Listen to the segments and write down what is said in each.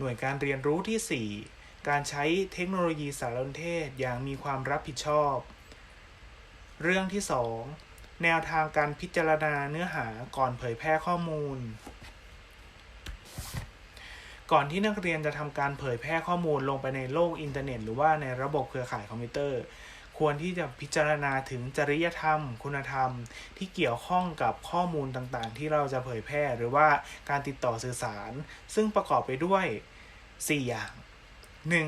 หน่วยการเรียนรู้ที่ 4 การใช้เทคโนโลยีสารสนเทศอย่างมีความรับผิดชอบ เรื่องที่ 2 แนวทางการพิจารณาเนื้อหาก่อนเผยแพร่ข้อมูล ก่อนที่นักเรียนจะทำการเผยแพร่ข้อมูลลงไปในโลกอินเทอร์เน็ต หรือว่าในระบบเครือข่ายคอมพิวเตอร์ ควรที่จะพิจารณาถึงจริยธรรม คุณธรรม ที่เกี่ยวข้องกับข้อมูลต่างๆ ที่เราจะเผยแพร่หรือว่าการติดต่อสื่อสาร ซึ่งประกอบไปด้วย 4 อย่าง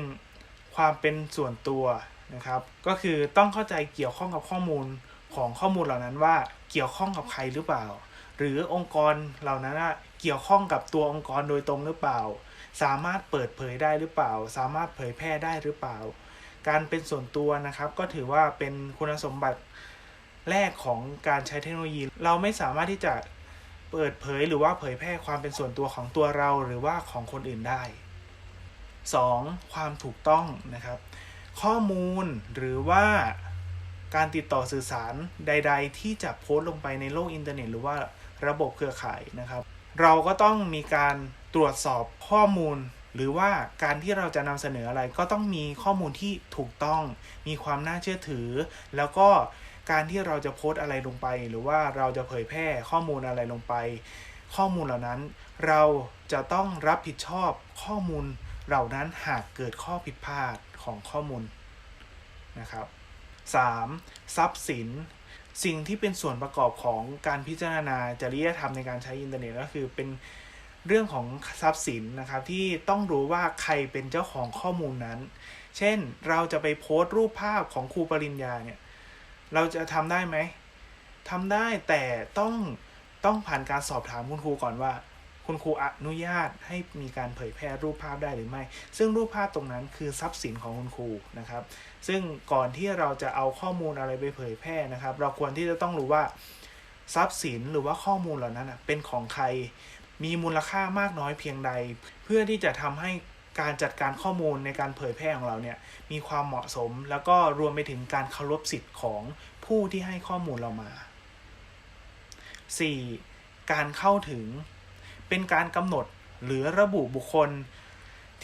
1. ความเป็นส่วนตัวนะครับ ก็คือต้องเข้าใจเกี่ยวข้องกับข้อมูลของข้อมูลเหล่านั้นว่าเกี่ยวข้องกับใครหรือเปล่า หรือองค์กรเหล่านั้นเกี่ยวข้องกับตัวองค์กรโดยตรงหรือเปล่า สามารถเปิดเผยได้หรือเปล่า สามารถเผยแพร่ได้หรือเปล่า การเป็นส่วนตัวนะครับ ก็ถือว่าเป็นคุณสมบัติแรกของการใช้เทคโนโลยี เราไม่สามารถที่จะเปิดเผยหรือว่าเผยแพร่ความเป็นส่วนตัวของตัวเราหรือว่าของคนอื่นได้ 2. ความถูกต้องนะครับ ข้อมูลหรือว่าการติดต่อสื่อสารใด ๆ ที่จะโพสต์ลงไปในโลกอินเทอร์เน็ต หรือว่าระบบเครือข่ายนะครับ เราก็ต้องมีการตรวจสอบข้อมูล หรือว่าการที่เราจะนำเสนออะไรก็ต้องมีข้อมูลที่ถูกต้อง มีความน่าเชื่อถือ แล้วก็การที่เราจะโพสต์อะไรลงไป หรือว่าเราจะเผยแพร่ข้อมูลอะไรลงไป ข้อมูลเหล่านั้น เราจะต้องรับผิดชอบข้อมูลเหล่านั้นหากเกิดข้อผิดพลาดของข้อมูลนะครับ 3. ทรัพย์สิน สิ่งที่เป็นส่วนประกอบของการพิจารณาจริยธรรมในการใช้อินเทอร์เน็ตก็คือเป็น เรื่องของทรัพย์สินนะครับที่ต้องรู้ว่าใครเป็นเจ้าของข้อมูลนั้น เช่นเราจะไปโพสต์รูปภาพของครูปริญญาเนี่ยเราจะทำได้ไหมทำได้แต่ต้องต้องผ่านการสอบถามคุณครูก่อนว่า คุณครูอนุญาตให้มีการเผยแพร่รูปภาพได้หรือไม่ ซึ่งรูปภาพตรงนั้นคือทรัพย์สินของคุณครูนะครับ ซึ่งก่อนที่เราจะเอาข้อมูลอะไรไปเผยแพร่นะครับ เราควรที่จะต้องรู้ว่าทรัพย์สินหรือว่าข้อมูลเหล่านั้นเป็นของใคร มีมูลค่ามากน้อยเพียงใด เพื่อที่จะทำให้การจัดการข้อมูลในการเผยแพร่ของเราเนี่ยมีความเหมาะสม แล้วก็รวมไปถึงการเคารพสิทธิ์ของผู้ที่ให้ข้อมูลเรามา 4. การเข้าถึง เป็นการกำหนดหรือระบุบุคคล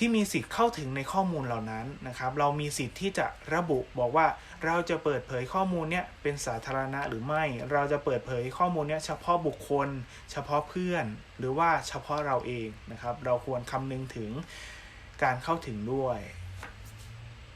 ที่มีสิทธิ์เข้าถึงในข้อมูลเหล่านั้นนะครับ เรามีสิทธิ์ที่จะระบุบอกว่าเราจะเปิดเผยข้อมูลเนี้ยเป็นสาธารณะหรือไม่ เราจะเปิดเผยข้อมูลเนี้ยเฉพาะบุคคล เฉพาะเพื่อน หรือว่าเฉพาะเราเองนะครับ เราควรคำนึงถึงการเข้าถึงด้วย